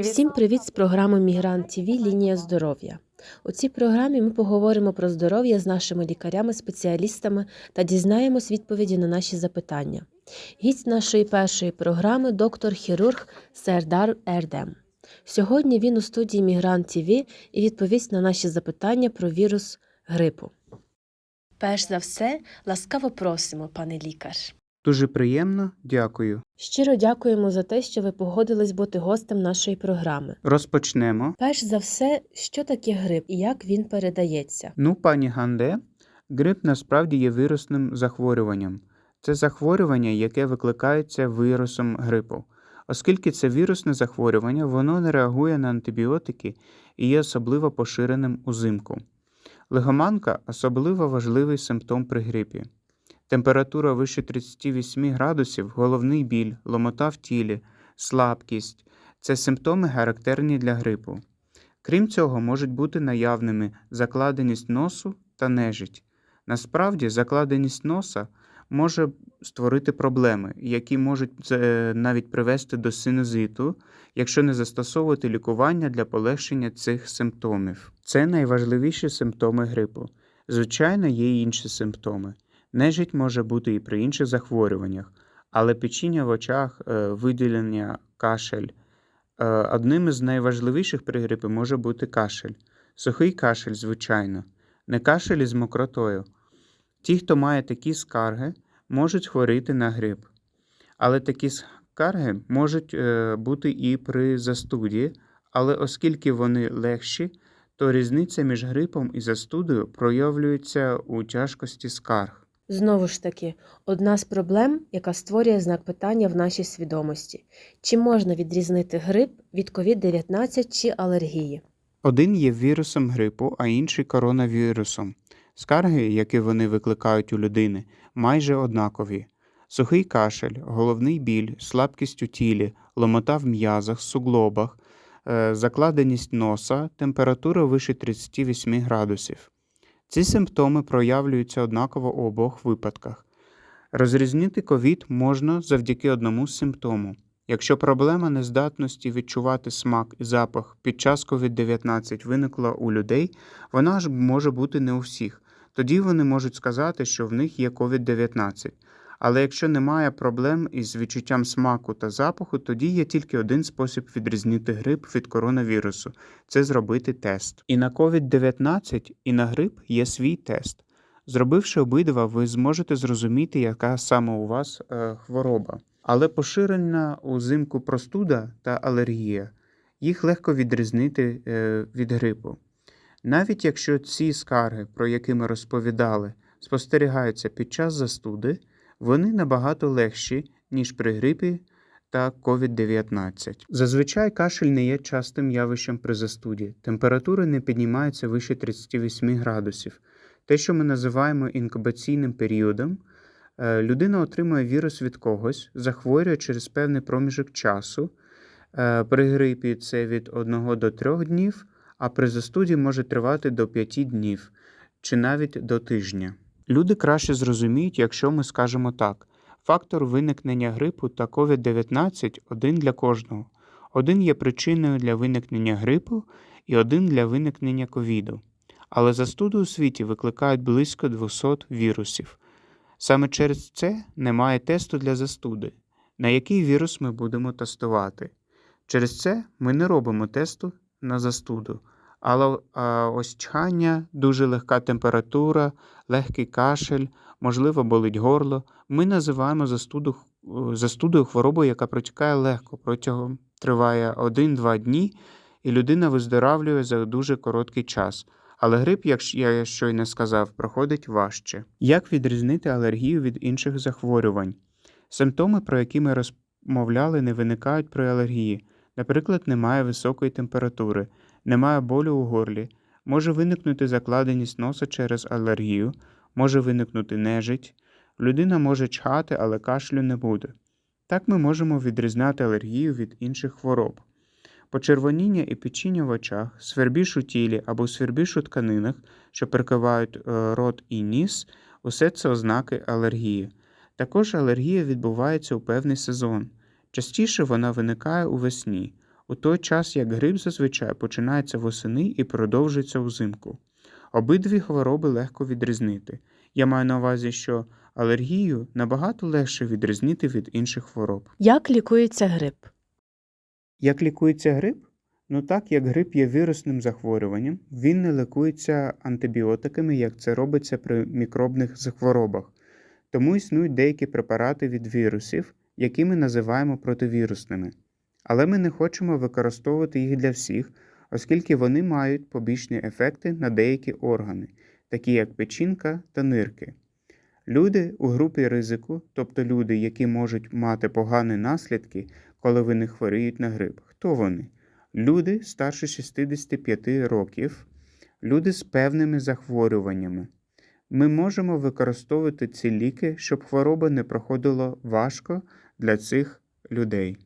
Всім привіт з програми Мігрант ТВ Лінія здоров'я. У цій програмі ми поговоримо про здоров'я з нашими лікарями-спеціалістами та дізнаємось відповіді на наші запитання. Гість нашої першої програми доктор-хірург Сердар Ердем. Сьогодні він у студії Мігрант ТВ і відповість на наші запитання про вірус грипу. Перш за все, ласкаво просимо, пане лікар. Дуже приємно, дякую. Щиро дякуємо за те, що ви погодились бути гостем нашої програми. Розпочнемо. Перш за все, що таке грип і як він передається? Ну, пані Ганде, грип насправді є вірусним захворюванням. Це захворювання, яке викликається вірусом грипу. Оскільки це вірусне захворювання, воно не реагує на антибіотики і є особливо поширеним узимку. Легоманка особливо важливий симптом при грипі. Температура вище 38 градусів, головний біль, ломота в тілі, слабкість це симптоми характерні для грипу. Крім цього, можуть бути наявними закладеність носу та нежить. Насправді, закладеність носа може створити проблеми, які можуть е, навіть привести до синузиту, якщо не застосовувати лікування для полегшення цих симптомів. Це найважливіші симптоми грипу. Звичайно, є й інші симптоми. Нежить може бути і при інших захворюваннях, але печіння в очах, е, виділення, кашель. Е, Одним із найважливіших при грипі може бути кашель. Сухий кашель, звичайно, не кашель із мокротою. Ті, хто має такі скарги, можуть хворіти на грип. Але такі скарги можуть е, бути і при застуді, але оскільки вони легші, то різниця між грипом і застудою проявлюється у тяжкості скарг. Знову ж таки, одна з проблем, яка створює знак питання в нашій свідомості: чи можна відрізнити грип від COVID-19 чи алергії? Один є вірусом грипу, а інший коронавірусом. Скарги, які вони викликають у людини, майже однакові. Сухий кашель, головний біль, слабкість у тілі, ломота в м'язах, суглобах, е, закладеність носа, температура вище 38 градусів. Ці симптоми проявлюються однаково у обох випадках. Розрізнити ковід можна завдяки одному симптому. Якщо проблема нездатності відчувати смак і запах під час COVID-19 виникла у людей, вона ж може бути не у всіх. Тоді вони можуть сказати, що в них є COVID-19. Але якщо немає проблем із відчуттям смаку та запаху, тоді є тільки один спосіб відрізнити грип від коронавірусу це зробити тест. І на COVID-19, і на грип є свій тест. Зробивши обидва, ви зможете зрозуміти, яка саме у вас е, хвороба. Але поширена узимку простуда та алергія, їх легко відрізнити е, від грипу. Навіть якщо ці скарги, про які ми розповідали, спостерігаються під час застуди, вони набагато легші, ніж при грипі та COVID-19. Зазвичай кашель не є частим явищем при застуді. Температура не піднімається вище 38 градусів. Те, що ми називаємо інкубаційним періодом, е, людина отримує вірус від когось, захворює через певний проміжок часу. Е, При грипі це від 1 до 3 днів, а при застуді може тривати до 5 днів чи навіть до тижня. Люди краще зрозуміють, якщо ми скажемо так: фактор виникнення грипу та COVID-19 один для кожного. Один є причиною для виникнення грипу і один для виникнення ковіду. Але застуди у світі викликають близько 200 вірусів. Саме через це немає тесту для застуди, на який вірус ми будемо тестувати. Через це ми не робимо тесту на застуду. Але а, ось чхання, дуже легка температура, легкий кашель, можливо, болить горло. Ми називаємо застуду, е, застудою хворобою, яка протікає легко, протягом триває 1-2 дні, і людина виздоравлює за дуже короткий час. Але грип, як я щойно сказав, проходить важче. Як відрізнити алергію від інших захворювань? Симптоми, про які ми розмовляли, не виникають при алергії. Наприклад, немає високої температури, немає болю у горлі, може виникнути закладеність носа через алергію, може виникнути нежить, людина може чхати, але кашлю не буде. Так ми можемо відрізняти алергію від інших хвороб. Почервоніння і печіння в очах, свербіж у тілі або свербіж у тканинах, що прикривають е, рот і ніс, усе це ознаки алергії. Також алергія відбувається у певний сезон. Частіше вона виникає у весні, у той час як грип зазвичай починається восени і продовжується узимку. Обидві хвороби легко відрізнити. Я маю на увазі, що алергію набагато легше відрізнити від інших хвороб. Як лікується грип? Як лікується грип? Ну так, як грип є вірусним захворюванням, він не лікується антибіотиками, як це робиться при мікробних захворобах. Тому існують деякі препарати від вірусів, які ми називаємо противірусними. Але ми не хочемо використовувати їх для всіх, оскільки вони мають побічні ефекти на деякі органи, такі як печінка та нирки. Люди у групі ризику, тобто люди, які можуть мати погані наслідки, коли вони хворіють на грип. Хто вони? Люди старше 65 років, люди з певними захворюваннями. Ми можемо використовувати ці ліки, щоб хвороба не проходила важко для цих людей.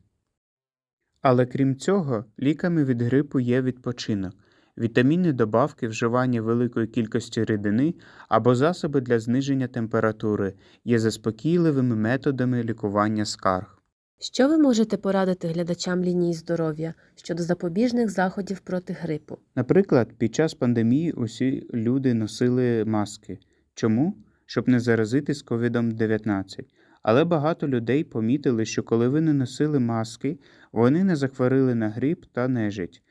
Але крім цього, ліками від грипу є відпочинок, вітамінні добавки, вживання великої кількості рідини або засоби для зниження температури є заспокійливими методами лікування скарг. Що ви можете порадити глядачам лінії здоров'я щодо запобіжних заходів проти грипу? Наприклад, під час пандемії усі люди носили маски. Чому? Щоб не заразити з COVID-19. Але багато людей помітили, що коли вони носили маски, вони не захворіли на грип та нежить.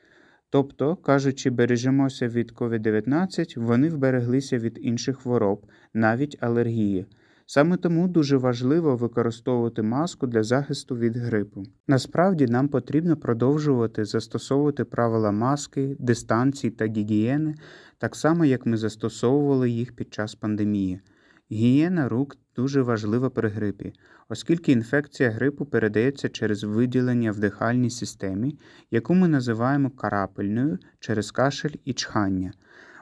Тобто, кажучи, бережемося від COVID-19, вони вбереглися від інших хвороб, навіть алергії. Саме тому дуже важливо використовувати маску для захисту від грипу. Насправді нам потрібно продовжувати застосовувати правила маски, дистанції та гігієни, так само як ми застосовували їх під час пандемії. Гігієна рук дуже важлива при грипі, оскільки інфекція грипу передається через виділення в дихальній системі, яку ми називаємо карапельною через кашель і чхання.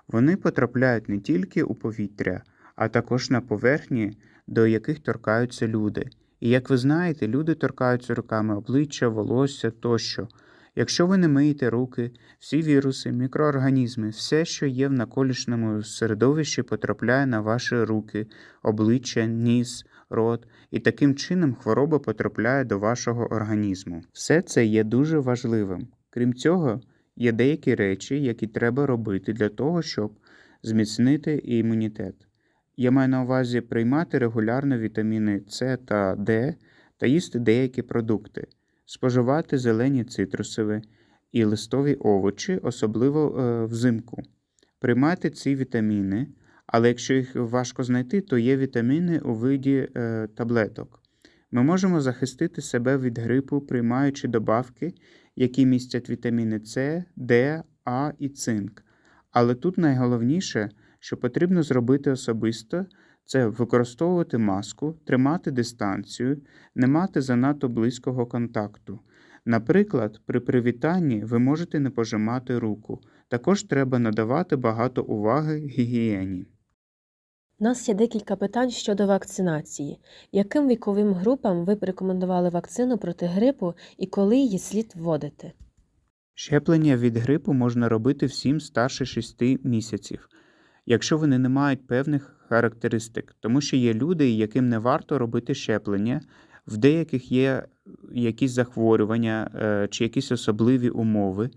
Вони потрапляють не тільки у повітря, а також на поверхні, до яких торкаються люди. І як ви знаєте, люди торкаються руками обличчя, волосся тощо. Якщо ви не миєте руки, всі віруси, мікроорганізми, все, що є в навколишньому середовищі, потрапляє на ваші руки, обличчя, ніс, рот, і таким чином хвороба потрапляє до вашого організму. Все це є дуже важливим. Крім цього, є деякі речі, які треба робити для того, щоб зміцнити імунітет. Я маю на увазі приймати регулярно вітаміни С та Д та їсти деякі продукти, споживати зелені цитрусові і листові овочі, особливо е, взимку. Приймати ці вітаміни, але якщо їх важко знайти, то є вітаміни у виді е, таблеток. Ми можемо захистити себе від грипу, приймаючи добавки, які містять вітаміни С, Д, А і цинк. Але тут найголовніше, що потрібно зробити особисто, це використовувати маску, тримати дистанцію, не мати занадто близького контакту. Наприклад, при привітанні ви можете не пожимати руку. Також треба надавати багато уваги гігієні. У нас є декілька питань щодо вакцинації. Яким віковим групам ви б рекомендували вакцину проти грипу і коли її слід вводити? Щеплення від грипу можна робити всім старше 6 місяців, якщо вони не мають певних характеристик, тому що є люди, яким не варто робити щеплення, в деяких є якісь захворювання е, чи якісь особливі умови.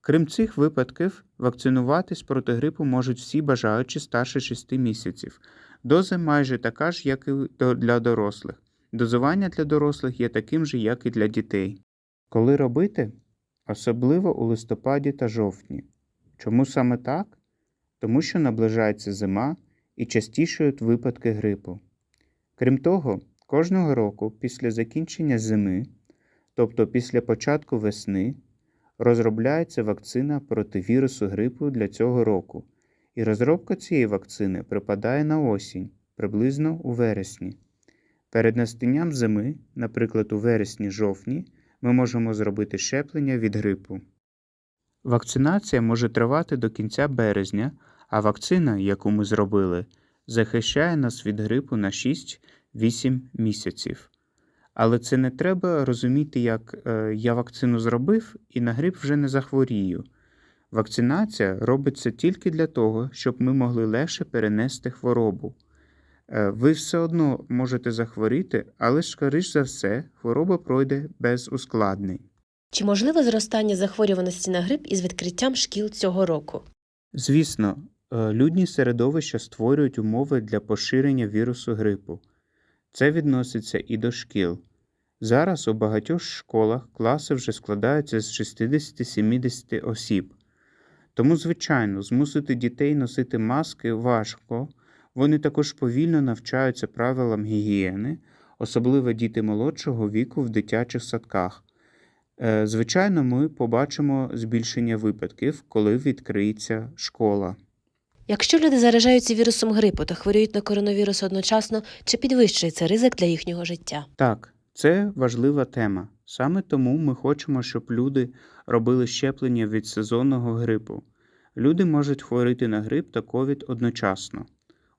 Крім цих випадків, вакцинуватись проти грипу можуть всі бажаючі старше 6 місяців. Доза майже така ж, як і для дорослих. Дозування для дорослих є таким же, як і для дітей. Коли робити? Особливо у листопаді та жовтні. Чому саме так? Тому що наближається зима і частішають випадки грипу. Крім того, кожного року після закінчення зими, тобто після початку весни, розробляється вакцина проти вірусу грипу для цього року, і розробка цієї вакцини припадає на осінь, приблизно у вересні. Перед настанням зими, наприклад, у вересні-жовтні, ми можемо зробити щеплення від грипу. Вакцинація може тривати до кінця березня, а вакцина, яку ми зробили, захищає нас від грипу на 6-8 місяців. Але це не треба розуміти, як е, я вакцину зробив і на грип вже не захворію. Вакцинація робиться тільки для того, щоб ми могли легше перенести хворобу. Е, Ви все одно можете захворіти, але скоріш за все, хвороба пройде без ускладнень. Чи можливе зростання захворюваності на грип із відкриттям шкіл цього року? Звісно, людні середовища створюють умови для поширення вірусу грипу. Це відноситься і до шкіл. Зараз у багатьох школах класи вже складаються з 60-70 осіб. Тому, звичайно, змусити дітей носити маски важко. Вони також повільно навчаються правилам гігієни, особливо діти молодшого віку в дитячих садках. Е, Звичайно, ми побачимо збільшення випадків, коли відкриється школа. Якщо люди заражаються вірусом грипу та хворіють на коронавірус одночасно, чи підвищується ризик для їхнього життя? Так, це важлива тема. Саме тому ми хочемо, щоб люди робили щеплення від сезонного грипу. Люди можуть хворіти на грип та ковід одночасно.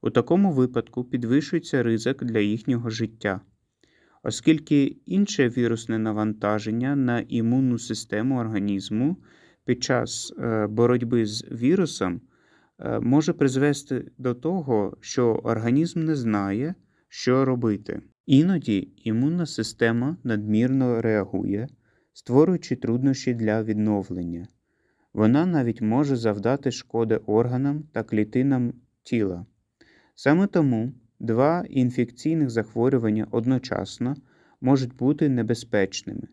У такому випадку підвищується ризик для їхнього життя. Оскільки інше вірусне навантаження на імунну систему організму під час е, боротьби з вірусом може призвести до того, що організм не знає, що робити. Іноді імунна система надмірно реагує, створюючи труднощі для відновлення. Вона навіть може завдати шкоди органам та клітинам тіла. Саме тому два інфекційних захворювання одночасно можуть бути небезпечними.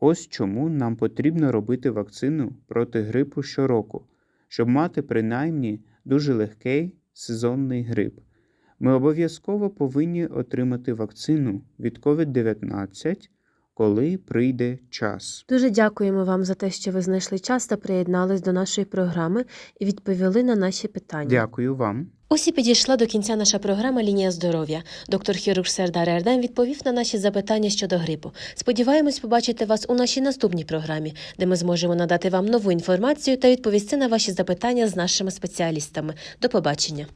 Ось чому нам потрібно робити вакцину проти грипу щороку, щоб мати принаймні дуже легкий сезонний грип. Ми обов'язково повинні отримати вакцину від COVID-19, коли прийде час. Дуже дякуємо вам за те, що ви знайшли час та приєднались до нашої програми і відповіли на наші питання. Дякую вам. Ось і підійшла до кінця наша програма Лінія здоров'я. Доктор хірург Сердар Ерден відповів на наші запитання щодо грипу. Сподіваємось побачити вас у нашій наступній програмі, де ми зможемо надати вам нову інформацію та відповісти на ваші запитання з нашими спеціалістами. До побачення.